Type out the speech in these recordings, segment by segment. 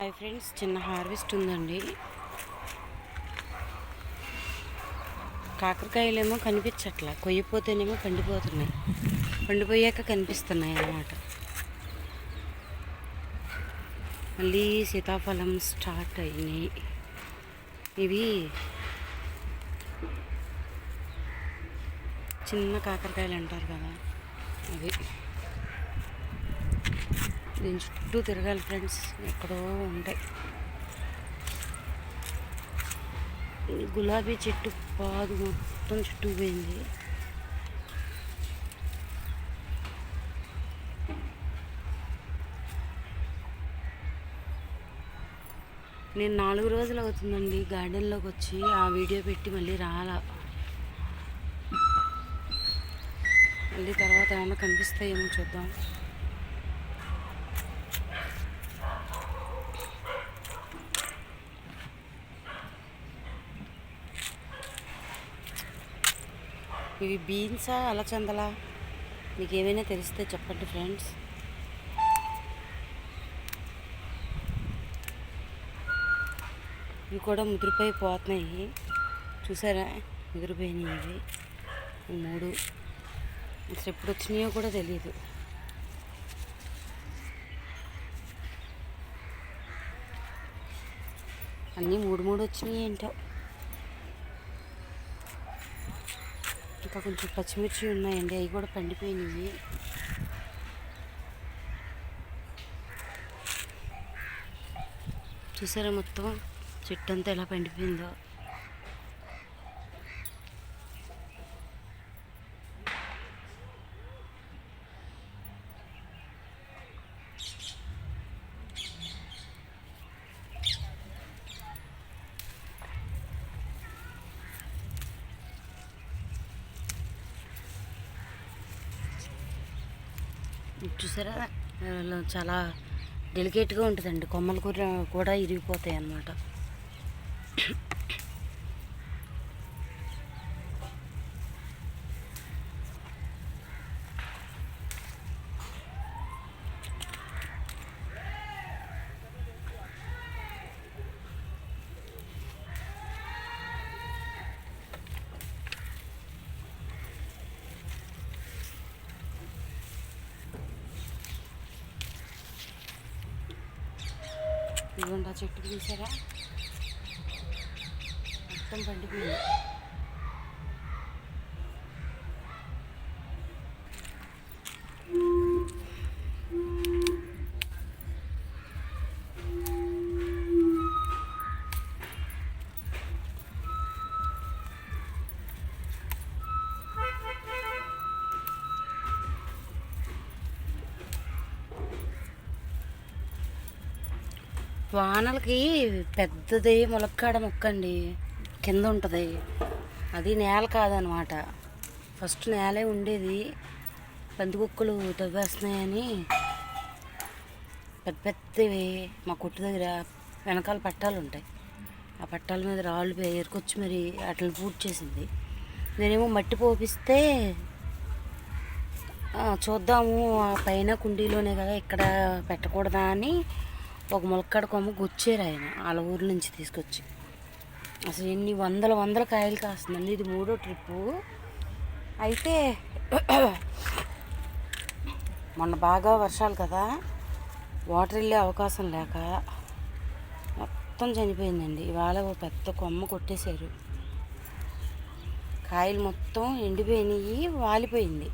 Hi friends చిన్న harvest ఉందండి. కాకరకాయలేమో కనిపించట్లా కొయ్యిపోతేనేమో పండిపోతున్నాయి. పండిపోయాక కనిపిస్తున్నాయి అన్నమాట. మళ్ళీ సీతాఫలం స్టార్ట్ అయినాయి. ఇవి చిన్న కాకరకాయలు అంటారు కదా అవి. దీని చుట్టూ తిరగాలి ఫ్రెండ్స్. ఎక్కడో ఉంటాయి. గులాబీ చెట్టు పాదు మొత్తం చుట్టూ పోయింది. నేను నాలుగు రోజులు అవుతుందండి గార్డెన్లోకి వచ్చి ఆ వీడియో పెట్టి మళ్ళీ రాలా. మళ్ళీ తర్వాత ఏమైనా కనిపిస్తాయేమో చూద్దాం. ఇవి బీన్సా అలచందలా? మీకు ఏమైనా తెలిస్తే చెప్పండి ఫ్రెండ్స్. ఇవి కూడా ముదిరిపోయి పోతున్నాయి. చూసారా? ముదిరిపోయినాయి ఇవి. మూడు. అసలు ఎప్పుడు వచ్చినాయో కూడా తెలియదు అన్నీ మూడు మూడు వచ్చినాయి ఏంటో. ఇంకా కొంచెం పచ్చిమిర్చి ఉన్నాయండి అవి కూడా పండిపోయినాయి. చూసారా మొత్తం? చెట్టు అంతా ఎలా పండిపోయిందో. చూసారా? చాలా డెలికేట్గా ఉంటుందండి. కొమ్మలు కూర కూడా ఇరిగిపోతాయి అన్నమాట ఇదిగోండి ఆ చెట్టు చూసారా మొత్తం పండిపోయింది. వానలకి పెద్దది ములక్కాడ మొక్క అండి కింద ఉంటుంది. అది నేల కాదనమాట. ఫస్ట్ నేలే ఉండేది. పందికొక్కులు తవ్వేస్తున్నాయని పెద్ద పెద్దవి మా కొట్టు దగ్గర వెనకాల పట్టాలు ఉంటాయి. ఆ పట్టాల మీద రాళ్ళు పే- ఏరుకొచ్చి మరి అట్లా పూర్తి చేసింది. నేనేమో మట్టి పోపిస్తే చూద్దాము. ఆ పైన కుండీలోనే కదా ఇక్కడ పెట్టకూడదా అని ఒక ములక్కాడ కొమ్మ గుచ్చారు ఆయన వాళ్ళ ఊరి నుంచి తీసుకొచ్చి. అసలు ఎన్ని వందల వందల కాయలు కాస్తుందండి ఇది మూడో ట్రిప్పు. అయితే మొన్న బాగా వర్షాలు కదా వాటర్ వెళ్ళే అవకాశం లేక మొత్తం చనిపోయిందండి. ఇవాళ ఓ పెద్ద కొమ్మ కొట్టేశారు. కాయలు మొత్తం ఎండిపోయినాయి వాలిపోయింది.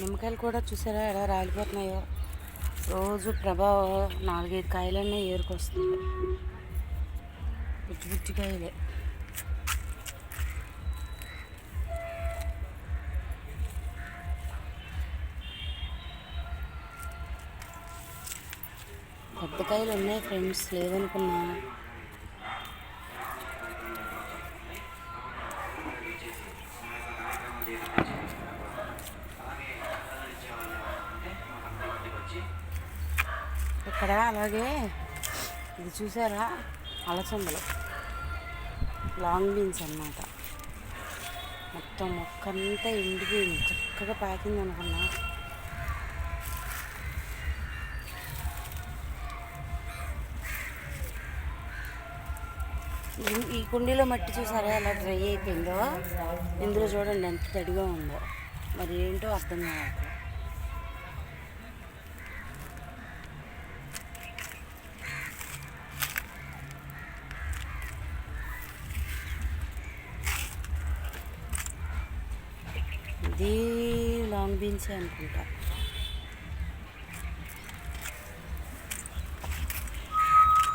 నిమ్మకాయలు కూడా చూసారా ఎలా రాలిపోతున్నాయో? రోజు ప్రభా నాలుగైదు కాయలన్నీ ఏరుకొస్తుంది బుచ్చి బుచ్చి కాయలే. పెద్ద కాయలు ఉన్నాయి ఫ్రెండ్స్ లేవనుకున్నా. ఇక్కడ అలాగే ఇది చూసారా? అలసందలు. లాంగ్ బీన్స్ అన్నమాట. మొత్తం మొక్కంతా ఎండిపోయింది. చక్కగా ప్యాకింగ్ అనుకున్నా. ఈ- కుండీలో మట్టి చూసారా? ఎలా డ్రై అయిపోయిందో? ఇందులో చూడండి ఎంత తడిగా ఉందో. మరి ఏంటో అర్థం కావట్లేదు. ఇది లాంగ్ బీన్సే అనుకుంటా.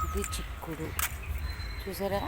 ఇది చిక్కుడు. చూసారా?